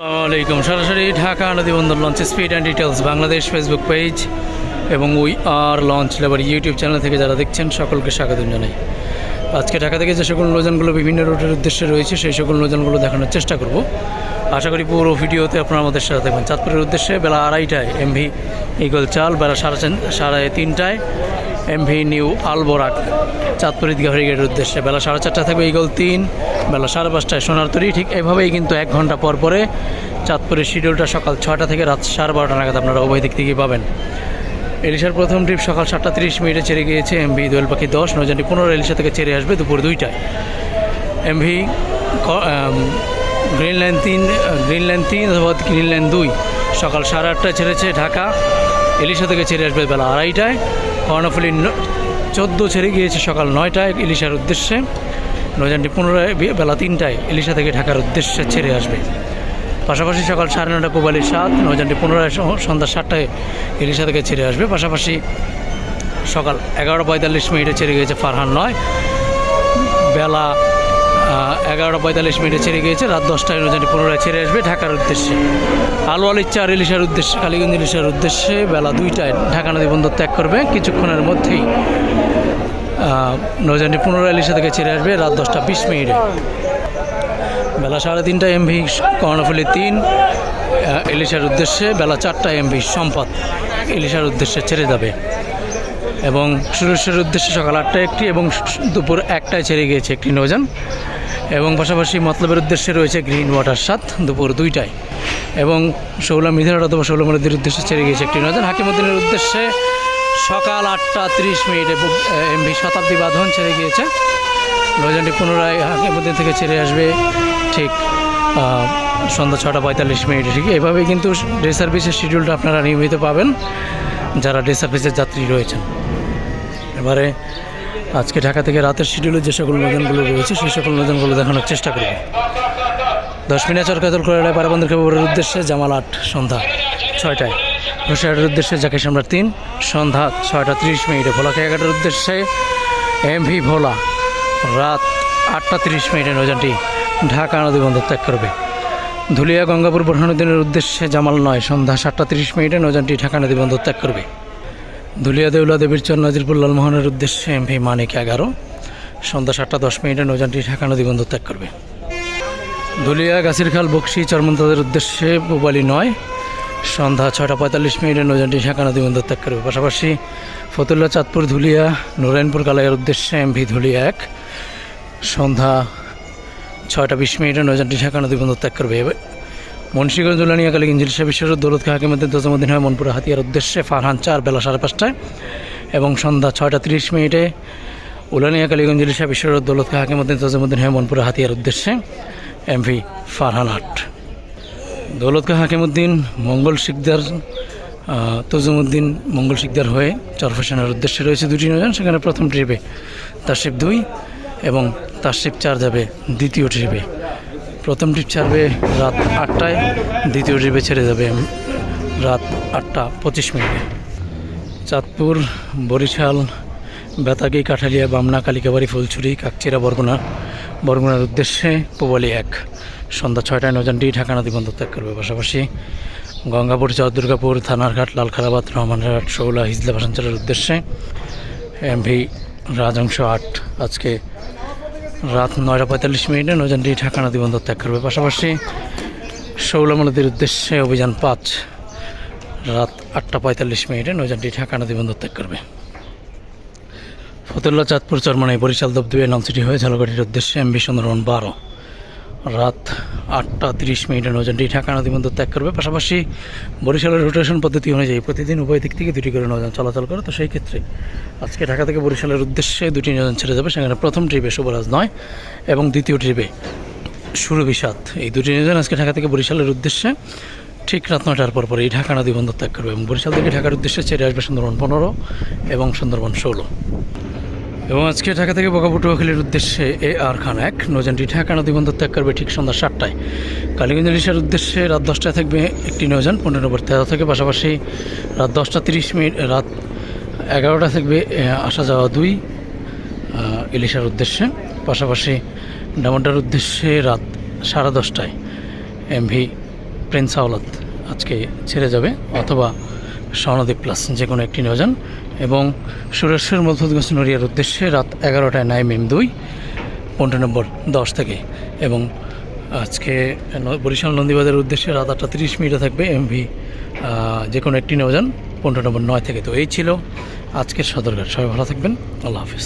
আসসালামাইকুম সরাসরি Dhaka নদীবন্দর launch speed and details Bangladesh Facebook page এবং we are launch labour YouTube channel থেকে যারা দেখছেন, সকলকে স্বাগত জানাই। আজকে ঢাকা থেকে যে সকল নৌযানগুলো বিভিন্ন রুটের উদ্দেশ্যে রয়েছে, সেই সকল নৌযানগুলো দেখানোর চেষ্টা করব। আশা করি পুরো ভিডিওতে আপনারা আমাদের সাথে থাকবেন। চাঁদপুরের উদ্দেশ্যে বেলা আড়াইটায় এমভি ইগল চাল, বেলা সাড়ে সাড়ে তিনটায় এমভি নিউ আলবোরাক চাঁদপুর ঈদগাহ ব্রিগেডের উদ্দেশ্যে। বেলা সাড়ে চারটায় থাকবে ইগল তিন, বেলা সাড়ে পাঁচটায় সোনার তরি ঠিক এভাবেই কিন্তু এক ঘণ্টা পর পরে চাঁদপুরের শিডিউলটা সকাল ছটা থেকে রাত সাড়ে বারোটা নাগাদ আপনারা উভয় দিক থেকেই পাবেন। এলিশার প্রথম ট্রিপ সকাল সাতটা তিরিশ মিনিটে ছেড়ে গিয়েছে এমভি। দোয়েল পাখি দশ নজানটি পনেরো এলিশা থেকে ছেড়ে আসবে দুপুর দুইটায়। এমভি গ্রিন লাইন তিন গ্রিন লাইন তিন অথবা গ্রিন লাইন দুই। সকাল সাড়ে আটটায় ছেড়েছে ঢাকা। এলিশা থেকে ছেড়ে আসবে বেলা আড়াইটায়। কর্ণফুলি চোদ্দ ছেড়ে গিয়েছে সকাল নয়টায় ইলিশার উদ্দেশ্যে। নৌজানটি পুনরায় বেলা তিনটায় ইলিশা থেকে ঢাকার উদ্দেশ্যে ছেড়ে আসবে। পাশাপাশি সকাল সাড়ে নটা কোবালি সাত নৌজানটি পুনরায় সন্ধ্যা সাতটায় ইলিশা থেকে ছেড়ে আসবে। পাশাপাশি সকাল এগারোটা পঁয়তাল্লিশ মিনিটে ছেড়ে গিয়েছে ফারহান নয়। বেলা এগারোটা পঁয়তাল্লিশ মিনিটে ছেড়ে গিয়েছে রাত দশটায় নৌজানটি পুনরায় ছেড়ে আসবে ঢাকার উদ্দেশ্যে। আলোয়াল ইচ্ছা ইলিশার উদ্দেশ্যে কালীগঞ্জ ইলিশার উদ্দেশ্যে বেলা দুইটায় ঢাকা নদী বন্দর ত্যাগ করবে। কিছুক্ষণের মধ্যেই আহ, নৌজানটি পুনরায় ইলিশা থেকে ছেড়ে আসবে রাত দশটা বিশ মিনিটে। বেলা সাড়ে তিনটা এমভি, কর্ণফুলি তিন ইলিশার উদ্দেশ্যে বেলা চারটা এমভি, সম্পদ ইলিশার উদ্দেশ্যে ছেড়ে যাবে। এবং সুরেশের উদ্দেশ্যে সকাল আটটায় একটি এবং দুপুর একটায় ছেড়ে গিয়েছে একটি নৌযান এবং পাশাপাশি মতলবের উদ্দেশ্যে রয়েছে গ্রিন ওয়াটার সাত দুপুর দুইটায়। এবং শৌলা মিধার অথবা শৌলা নদীর উদ্দেশ্যে ছেড়ে গিয়েছে একটি নৌযান হাকিমুদ্দিনের উদ্দেশ্যে সকাল আটটা তিরিশ মিনিটে এমভি শতাব্দী বাঁধন ছেড়ে গিয়েছে। নৌযানটি পুনরায় হাকিমুদ্দিন থেকে ছেড়ে আসবে। ঠিক সন্ধ্যা ছটা পঁয়তাল্লিশ মিনিটে, ঠিক। এভাবেই কিন্তু ডে সার্ভিসের শিডিউলটা আপনারা নিয়মিত পাবেন, যারা ডে সার্ভিসের যাত্রী রয়েছেন। এবারে আজকে ঢাকা থেকে রাতের শিডিউলে যে সকল নৌযানগুলো রয়েছে, সেই সকল নৌযানগুলো দেখানোর চেষ্টা করব। দশ মিনিট চরকাতল করে পারাবন্দর খবরের উদ্দেশ্যে জামাল আট, সন্ধ্যা ছয়টায়। ঘোষাহাটের উদ্দেশ্যে জাকির সম্রাট তিন, সন্ধ্যা ছয়টা তিরিশ মিনিটে। ভোলাকে এগারোটার উদ্দেশ্যে এমভি ভোলা, রাত আটটা তিরিশ মিনিটে নৌযানটি ঢাকা নদী বন্দর ত্যাগ করবে। ধুলিয়া গঙ্গাপুর বোরহানুদ্দিনের উদ্দেশ্যে জামাল নয়, সন্ধ্যা সাতটা তিরিশ মিনিটে নৌযানটি ঢাকা নদী বন্দর ত্যাগ করবে। ধুলিয়া দেউলা দেবীর চর নাজিরপুর লালমোহনের উদ্দেশ্যে এমভি মানিক এগারো, সন্ধ্যা সাতটা দশ মিনিটে নৌযানটি ঢাকা নদী বন্দর ত্যাগ করবে। ধুলিয়া, গাছিরখাল, বক্সি চরমন্তাদের উদ্দেশ্যে পুবালি নয়, সন্ধ্যা ছয়টা পঁয়তাল্লিশ মিনিটে নৌযানটি ঢাকা নদী বন্দর ত্যাগ করবে। পাশাপাশি ফতুল্লা, চাঁদপুর, ধুলিয়া নারায়ণপুর কালাইয়ের উদ্দেশ্যে এমভি ধুলিয়া এক, সন্ধ্যা ছয়টা বিশ মিনিটে নৌযানটি ঢাকা নদী বন্দর ত্যাগ করবে। এবার মুন্সিগঞ্জ, উলানিয়া কালী ইঞ্জিল বিশ্বের দৌলত হাকিমদের দশমদিন হয় মনপুরা হাতিয়ার উদ্দেশ্যে ফারহান চার বেলা সাড়ে পাঁচটায় এবং সন্ধ্যা ছয়টা তিরিশ মিনিটে উলানিয়া কালীগঞ্জ ইলিশা বিশ্বের দৌলত হাকিমুদ্দিন তজমুদ্দিন হয় মনপুরা হাতিয়ার উদ্দেশ্যে এমভি ফারহান আট দৌলত খা হাকিমুদ্দিন মঙ্গল শিকদার তজুমুদ্দিন মঙ্গল শিকদার হয়ে চরফেশনের উদ্দেশ্যে রয়েছে দুটি নৌযান, সেখানে প্রথম ট্রিপে তারশিপ দুই এবং তারশিপ চার যাবে দ্বিতীয় ট্রিপে প্রথম ট্রিপ ছাড়বে রাত আটটায়, দ্বিতীয় ট্রিপে ছেড়ে যাবে রাত আটটা পঁচিশ মিনিটে। চাঁদপুর, বরিশাল, বেতাগি, কাঠালিয়া, বামনা, কালিকাবাড়ি ফুলছুরি কাকচিরা, বরগুনা। বরগুনার উদ্দেশ্যে পোবালি এক। সন্ধ্যা ছয়টায় নৌযানটি ঢাকা নদী বন্দর ত্যাগ করবে পাশাপাশি। গঙ্গাপুর চর দুর্গাপুর থানারঘাট, লালখারাবাদ রহমানঘাট শৌলা, হিজলা ভাসাঞ্চলের উদ্দেশ্যে। এমভি রাজংশ আট। আজকে রাত নয়টা পঁয়তাল্লিশ মিনিটে নৌযানটি ঢাকা নদী বন্দর ত্যাগ করবে। পাশাপাশি শৌলা নদীর উদ্দেশ্যে অভিযান পাঁচ। রাত আটটা পঁয়তাল্লিশ মিনিটে নৌযানটি ঢাকা নদী বন্দর ত্যাগ করবে। ফতুল্লা চাঁদপুর চরমানায় বরিশাল দবদুয়ে নলসিটি হয়ে ঝালকাঠির উদ্দেশ্যে এমবি সুন্দরবন বারো। রাত আটটা তিরিশ মিনিটে নৌযানটি ঢাকা নদী বন্দর ত্যাগ করবে। পাশাপাশি বরিশালের রোটেশন পদ্ধতি অনুযায়ী প্রতিদিন উভয় দিক থেকে দুটি করে নৌযান চলাচল করে। তো সেই ক্ষেত্রে আজকে ঢাকা থেকে বরিশালের উদ্দেশ্যে দুটি নৌযান ছেড়ে যাবে। সেখানে প্রথম ট্রিপে শুভরাজ নয় এবং দ্বিতীয় ট্রিপে সুরবিষাদ এই দুটি নৌযান আজকে ঢাকা থেকে বরিশালের উদ্দেশ্যে ঠিক রাত নটার পর পর এই ঢাকা নদী বন্দর ত্যাগ করবে এবং বরিশাল থেকে ঢাকার উদ্দেশ্যে ছেড়ে আসবে সুন্দরবন পনেরো এবং সুন্দরবন ষোলো। এবং আজকে ঢাকা থেকে বকাপুটুয়াখালীর উদ্দেশ্যে এ আর খান এক। নৌযানটি ঢাকা নদী বন্দর ত্যাগ করবে ঠিক সন্ধ্যা সাতটায়। কালীগঞ্জ ইলিশার উদ্দেশ্যে রাত দশটায় থাকবে একটি নৌযান, পনেরো নম্বর তেরো থেকে, পাশাপাশি রাত দশটা তিরিশ মিনিট, রাত এগারোটা থাকবে আসা যাওয়া দুই ইলিশার উদ্দেশ্যে। পাশাপাশি ডামোডার উদ্দেশ্যে রাত সাড়ে দশটায় এমভি প্রিন্স আওলাদ আজকে ছেড়ে যাবে, অথবা স্বর্ণদ্বীপ প্লাস যে কোনো একটি নিয়ে যান এবং সুরেশ্বর মধুদগঞ্জ নড়িয়ার উদ্দেশ্যে রাত এগারোটায় নাইম এম দুই, পনেরো নম্বর দশ থেকে। এবং আজকে বরিশাল নন্দীবাজারের উদ্দেশ্যে রাত আটটা তিরিশ মিনিটে থাকবে এমভি যে কোনো একটি নিয়ে যান পনেরো নম্বর নয় থেকে। তো এই ছিল আজকের সদরঘাট। সবাই ভালো থাকবেন। আল্লাহ হাফিজ।